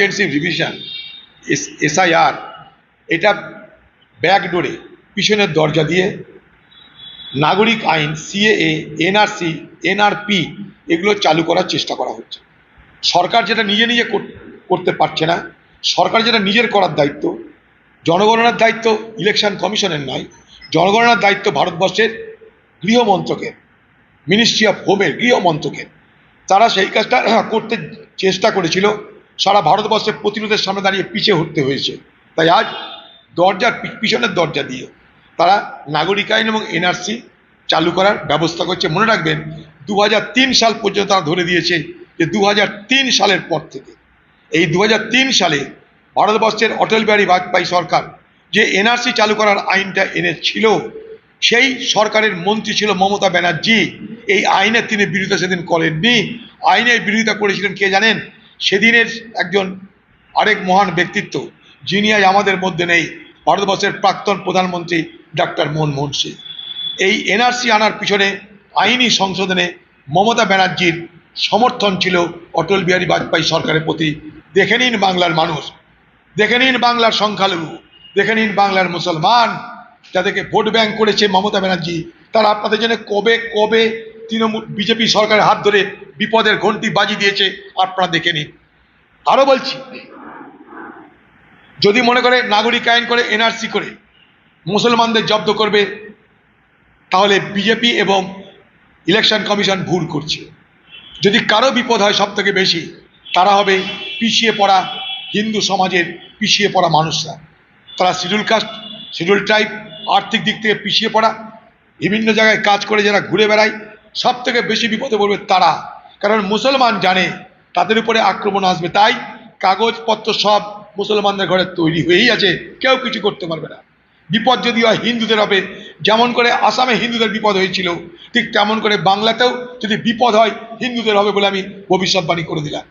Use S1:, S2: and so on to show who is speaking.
S1: Intensive revision SIR এটা ব্যাকডোরে পিছনের দরজা দিয়ে নাগরিক আইন সিএএ এনআরসি এনআরপি এগুলো চালু করার চেষ্টা করা হচ্ছে। সরকার যেটা নিজে নিজে করতে পারছে না, সরকার যেটা নিজের করার দায়িত্ব জনগণনার দায়িত্ব ইলেকশন কমিশনের নয় জনগণনার দায়িত্ব ভারতবর্ষের গৃহমন্ত্রকের মিনিস্ট্রি অফ হোমের গৃহমন্ত্রকের। তারা সেই কাজটা করতে চেষ্টা করেছিল সারা ভারতবর্ষের প্রতিরোধের সামনে দাঁড়িয়ে পিছিয়ে হতে হয়েছে। তাই আজ দরজার পিছনের দরজা দিয়ে তারা নাগরিক আইন এবং এনআরসি চালু করার ব্যবস্থা করছে। মনে রাখবেন দু হাজার তিন সাল পর্যন্ত তারা ধরে দিয়েছে যে দু হাজার তিন সালের পর থেকে। এই দু হাজার তিন সালে ভারতবর্ষের অটল বিহারী বাজপেয়ী সরকার যে এনআরসি চালু করার আইনটা এনেছিল, সেই সরকারের মন্ত্রী ছিল মমতা ব্যানার্জি। এই আইনের তিনি বিরোধিতা সেদিন করেননি। আইনের বিরোধিতা করেছিলেন কে জানেন? সেদিনের একজন আরেক মহান ব্যক্তিত্ব, যিনি আজ আমাদের মধ্যে নেই, ভারতবর্ষের প্রাক্তন প্রধানমন্ত্রী ডাক্তার মনমোহন সিং। এই এনআরসি আনার পিছনে আইনি সংশোধনে মমতা ব্যানার্জির সমর্থন ছিল অটল বিহারী বাজপেয়ী সরকারের প্রতি। দেখে নিন বাংলার মানুষ, দেখে নিন বাংলার সংখ্যালঘু, দেখে নিন বাংলার মুসলমান, যাদেরকে ভোট ব্যাংক করেছে মমতা ব্যানার্জি, তারা আপনাদের জন্য কবে কবে তৃণমূল, বিজেপি সরকারের হাত ধরে বিপদের ঘন্টি বাজি দিয়েছে, আপনারা দেখে নিন। আরও বলছি, যদি মনে করে নাগরিক আইন করে এনআরসি করে, মুসলমানদের জব্দ করবে, তাহলে বিজেপি এবং ইলেকশন কমিশন ভুল করছে। যদি কারও বিপদ হয় সব থেকে বেশি, তারা হবে পিছিয়ে পড়া হিন্দু সমাজের পিছিয়ে পড়া মানুষরা। তারা শিডিউল কাস্ট, শিডিউল ট্রাইব, আর্থিক দিক থেকে পিছিয়ে পড়া, বিভিন্ন জায়গায় কাজ করে যারা ঘুরে বেড়ায় সব থেকে বেশি বিপদে পড়বে তারা। কারণ মুসলমান জানে তাদের উপরে আক্রমণ আসবে। তাই কাগজপত্র সব মুসলমানদের ঘরে তৈরি হয়েই আছে। কেউ কিছু করতে পারবে না। বিপদ যদি হয় হিন্দুদের হবে, যেমন করে আসামে হিন্দুদের বিপদ হয়েছিল, ঠিক তেমন করে বাংলাতেও যদি বিপদ হয় হিন্দুদের হবে বলে আমি ভবিষ্যৎবাণী করে দিলাম।